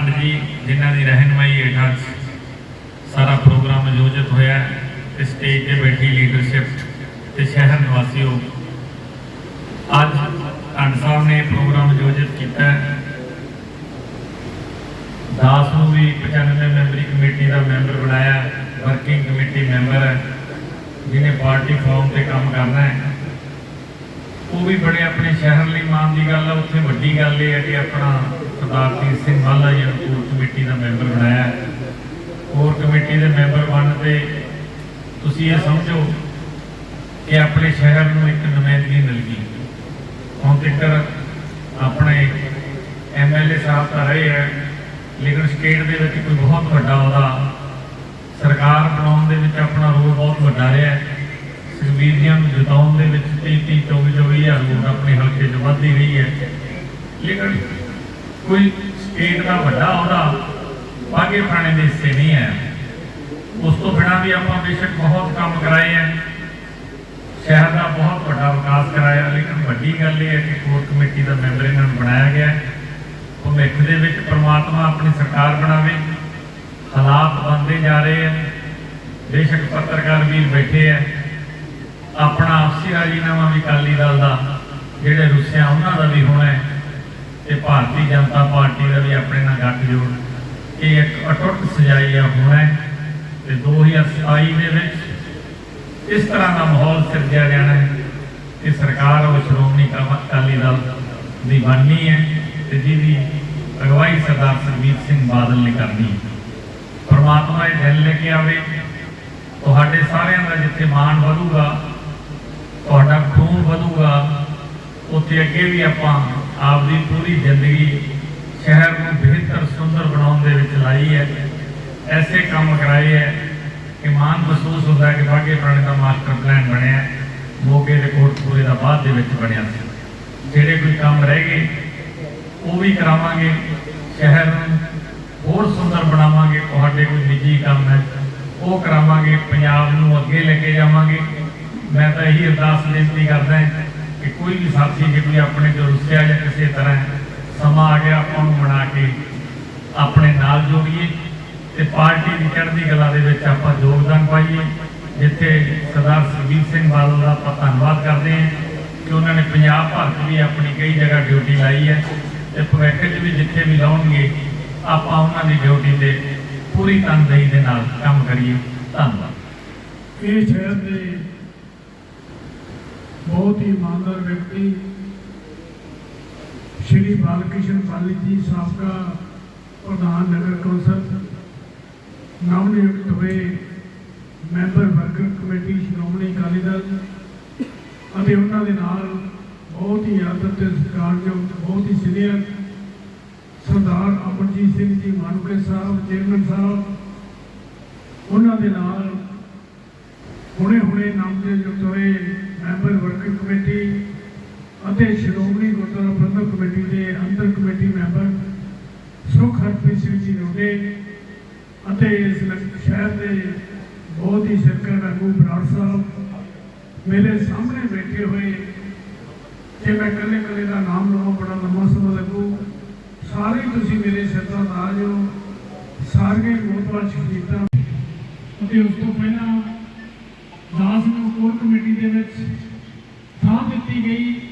ਭੰਡ ਜੀ, ਜਿਨ੍ਹਾਂ ਦੀ ਰਹਿਨਮਾਈ ਹੇਠਾਂ ਅੱਜ ਸਾਰਾ ਪ੍ਰੋਗਰਾਮ ਆਯੋਜਿਤ ਹੋਇਆ ਹੈ ਤੇ ਸਟੇਜ ਤੇ ਬੈਠੀ ਲੀਡਰਸ਼ਿਪ ਤੇ ਸ਼ਹਿਰ ਨਿਵਾਸੀਓ, ਅੱਜ ਭੰਡ ਸਾਹਿਬ ਨੇ ਪ੍ਰੋਗਰਾਮ ਆਯੋਜਿਤ ਕੀਤਾ ਦਾਸ ਨੂੰ ਵੀ 95 ਮੈਂਬਰੀ ਕਮੇਟੀ ਦਾ ਮੈਂਬਰ ਬਣਾਇਆ ਵਰਕਿੰਗ ਕਮੇਟੀ ਮੈਂਬਰ ਹੈ, ਜਿਹਨੇ ਪਾਰਟੀ ਫਾਰਮ ਤੇ ਕੰਮ ਕਰਨਾ ਹੈ। ਉਹ ਵੀ ਬੜੇ ਆਪਣੇ ਸ਼ਹਿਰ ਲਈ ਮਾਣ ਦੀ ਗੱਲ ਆ, ਉੱਥੇ ਵੱਡੀ ਗੱਲ ਇਹ ਹੈ ਕਿ ਆਪਣਾ ਸਰਦਾਰ ਤੀਰ ਸਿੰਘ ਮਾਲਾ ਜੀ ਨੂੰ ਕੋਰ ਕਮੇਟੀ ਦਾ ਮੈਂਬਰ ਬਣਾਇਆ। ਹੈ ਕੋਰ ਕਮੇਟੀ ਦੇ ਮੈਂਬਰ ਬਣਨ ਤੇ ਤੁਸੀਂ ਇਹ ਸਮਝੋ ਕਿ ਆਪਣੇ ਸ਼ਹਿਰ ਨੂੰ ਇੱਕ ਨੁਮਾਇੰਦਗੀ ਮਿਲ ਗਈ। ਹੁਣ ਤੱਕ ਆਪਣੇ ਐਮਐਲਏ ਸਾਹਿਬ ਤਾਂ ਰਹੇ ਹੈ ਲੇਕਿਨ ਸਟੇਟ ਦੇ ਵਿੱਚ ਕੋਈ ਬਹੁਤ ਵੱਡਾ ਉਹਦਾ ਸਰਕਾਰ ਬਣਾਉਣ ਦੇ ਵਿੱਚ ਆਪਣਾ ਰੋਲ ਬਹੁਤ ਵੱਡਾ ਰਿਹਾ। ਹੈ ਸੁਖਬੀਰ ਜੀ ਨੂੰ ਜਿਤਾਉਣ ਦੇ ਵਿੱਚ 30 30 24 24 ਵੋਟ ਆਪਣੇ ਹਲਕੇ 'ਚ ਵੱਧਦੀ ਰਹੀ ਹੈ। ਲੇਕਿਨ ਕੋਈ ਸਟੇਟ ਦਾ ਵੱਡਾ ਉਹਦਾ ਬਾਗੇ ਪੁਰਾਣੇ ਦੇ ਹਿੱਸੇ ਨਹੀਂ ਹੈ। ਉਸ ਤੋਂ ਬਿਨਾਂ ਵੀ ਆਪਾਂ ਬੇਸ਼ੱਕ ਬਹੁਤ ਕੰਮ ਕਰਾਏ ਹੈ। ਸ਼ਹਿਰ ਦਾ ਬਹੁਤ ਵੱਡਾ ਵਿਕਾਸ ਕਰਾਇਆ, ਲੇਕਿਨ ਵੱਡੀ ਗੱਲ ਇਹ ਹੈ ਕਿ ਕੋਰ ਕਮੇਟੀ ਦਾ ਮੈਂਬਰ ਇਹਨਾਂ ਨੂੰ ਬਣਾਇਆ ਗਿਆ ਭਵਿੱਖ ਦੇ ਵਿੱਚ ਪ੍ਰਮਾਤਮਾ ਆਪਣੀ ਸਰਕਾਰ ਬਣਾਵੇ। ਹਾਲਾਤ ਬਣਦੇ ਜਾ ਰਹੇ ਹੈ ਬੇਸ਼ੱਕ ਪੱਤਰਕਾਰ ਵੀਰ ਆਪਣਾ ਆਪਸੀ ਰਾਜੀਨਾਮਾ ਵੀ ਅਕਾਲੀ ਦਲ ਦਾ, ਜਿਹੜੇ ਰੁੱਸਿਆ ਉਹਨਾਂ ਦਾ ਵੀ ਹੋਣਾ ਹੈ ਤੇ ਭਾਰਤੀ ਜਨਤਾ ਪਾਰਟੀ ਦਾ ਵੀ ਆਪਣੇ ਨਾਲ ਗੱਠ ਜੋੜ ਇਹ ਇੱਕ ਅਟੁੱਟ ਸਜਾਈ ਆ ਹੋਣਾ ਹੈ ਤੇ 2027 ਦੇ ਵਿੱਚ ਇਸ ਤਰ੍ਹਾਂ ਦਾ ਮਾਹੌਲ ਸਿਰਜਿਆ ਜਾਣਾ ਹੈ ਕਿ ਸਰਕਾਰ ਉਹ ਸ਼੍ਰੋਮਣੀ ਅਕਾ- ਅਕਾਲੀ ਦਲ ਦੀ ਬਣਨੀ ਹੈ ਤੇ ਜਿਹਦੀ ਅਗਵਾਈ ਸਰਦਾਰ ਸਰਬੀਰ ਸਿੰਘ ਬਾਦਲ ਨੇ ਕਰਨੀ ਹੈ। ਪਰਮਾਤਮਾ ਇਹ ਦਿਨ ਲੈ ਕੇ ਆਵੇ, ਤੁਹਾਡੇ ਸਾਰਿਆਂ ਦਾ ਜਿੱਥੇ ਮਾਣ ਵਧੂਗਾ ਤੁਹਾਡਾ ਖੂਨ ਵਧੂਗਾ, ਉੱਥੇ ਅੱਗੇ ਵੀ ਆਪਾਂ ਆਪਦੀ ਪੂਰੀ ਜ਼ਿੰਦਗੀ ਸ਼ਹਿਰ ਨੂੰ ਬਿਹਤਰ, ਸੁੰਦਰ ਬਣਾਉਣ ਦੇ ਵਿੱਚ ਲਾਈ ਹੈ। ਐਸੇ ਕੰਮ ਕਰਾਏ ਹੈ ਕਿ ਮਾਣ ਮਹਿਸੂਸ ਹੁੰਦਾ ਕਿ ਬਾਗੇ ਪੁਰਾਣੇ ਦਾ ਮਾਸਟਰ ਪਲਾਨ ਬਣਿਆ ਮੋਗੇ ਦੇ ਕੋਟਪੂਰੇ ਦਾ ਬਾਅਦ ਦੇ ਵਿੱਚ ਬਣਿਆ ਸੀ। ਜਿਹੜੇ ਕੋਈ ਕੰਮ ਰਹਿ ਗਏ, ਉਹ ਵੀ ਕਰਾਵਾਂਗੇ। ਸ਼ਹਿਰ ਨੂੰ ਹੋਰ ਸੁੰਦਰ ਬਣਾਵਾਂਗੇ। ਤੁਹਾਡੇ ਕੋਈ ਨਿੱਜੀ ਕੰਮ ਹੈ, ਉਹ ਕਰਾਵਾਂਗੇ। ਪੰਜਾਬ ਨੂੰ ਅੱਗੇ ਲੈ ਕੇ ਜਾਵਾਂਗੇ। ਮੈਂ ਤਾਂ ਇਹੀ ਅਰਦਾਸ ਬੇਨਤੀ ਕਰਦਾ ਕਿ ਕੋਈ ਵੀ ਸਾਥੀ ਜੇ ਕੋਈ ਆਪਣੇ ਤੋਂ ਰੁੱਸਿਆ ਜਾਂ ਕਿਸੇ ਤਰ੍ਹਾਂ ਸਮਾਂ ਆ ਗਿਆ, ਆਪਾਂ ਨੂੰ ਬਣਾ ਕੇ ਆਪਣੇ ਨਾਲ ਜੋੜੀਏ ਤੇ ਪਾਰਟੀ ਦੀ ਚੜ੍ਹਦੀ ਕਲਾ ਦੇ ਵਿੱਚ ਆਪਾਂ ਯੋਗਦਾਨ ਪਾਈਏ, ਜਿੱਥੇ ਸਰਦਾਰ ਸੁਖਬੀਰ ਸਿੰਘ ਬਾਦਲ ਦਾ ਆਪਾਂ ਧੰਨਵਾਦ ਕਰਦੇ ਹਾਂ ਕਿ ਉਹਨਾਂ ਨੇ ਪੰਜਾਬ ਭਰ 'ਚ ਵੀ ਆਪਣੀ ਕਈ ਜਗ੍ਹਾ ਡਿਊਟੀ ਲਾਈ ਹੈ ਤੇ ਭਵਿੱਖ 'ਚ ਵੀ ਜਿੱਥੇ ਵੀ ਲਾਉਣਗੇ, ਆਪਾਂ ਉਹਨਾਂ ਦੀ ਡਿਊਟੀ ਤੇ ਪੂਰੀ ਤਨਦੇਹੀ ਦੇ ਨਾਲ ਕੰਮ ਕਰੀਏ। ਧੰਨਵਾਦ। ਇਹ ਸ਼ਹਿਰ ਦੇ ਬਹੁਤ ਹੀ ਇਮਾਨਦਾਰ ਵਿਅਕਤੀ ਸ਼੍ਰੀ ਬਾਲਕ੍ਰਿਸ਼ਨ ਪਾਲੀ ਜੀ, ਸਾਬਕਾ ਪ੍ਰਧਾਨ ਨਗਰ ਕੌਂਸਲ, ਨਵਨਿਯੁਕਤ ਹੋਏ member worker committee, Shiromani Akali Dal ਅਤੇ ਉਹਨਾਂ ਦੇ ਨਾਲ ਬਹੁਤ ਹੀ ਆਦਰ ਤੇ ਸਤਿਕਾਰਯੋਗ, ਬਹੁਤ ਹੀ ਸੀਨੀਅਰ ਸਰਦਾਰ ਅਮਰਜੀਤ ਸਿੰਘ ਜੀ ਮਾਨੂਕੇ ਸਾਹਿਬ, ਚੇਅਰਮੈਨ ਸਾਹਿਬ, ਉਹਨਾਂ ਦੇ ਨਾਲ ਹੁਣੇ ਹੁਣੇ ਨਾਮਜ਼ਦ ਹੋਏ ਜੀ ਸ਼ੰਕਰ ਮਹਿਬੂਬ ਬਰਾੜ ਸਾਹਿਬ ਮੇਰੇ ਸਾਹਮਣੇ ਬੈਠੇ ਹੋਏ ਜੇ ਮੈਂ ਕੱਲੇ ਕੱਲੇ ਦਾ ਨਾਮ ਲਵਾਂ, ਬੜਾ ਲੰਮਾ ਸਮਾਂ ਲੱਗੂ। ਸਾਰੇ ਤੁਸੀਂ ਮੇਰੇ ਸਿਰ ਦਾ ਤਾਜ ਹੋ ਸਾਰੇ ਮੋਤਵਾ ਸ਼ਹੀਦਾਂ। ਅਤੇ ਉਸ ਤੋਂ ਪਹਿਲਾਂ ਦਾਸ ਨੂੰ ਕੋਰ ਕਮੇਟੀ ਦੇ ਵਿੱਚ ਥਾਂ ਦਿੱਤੀ ਗਈ।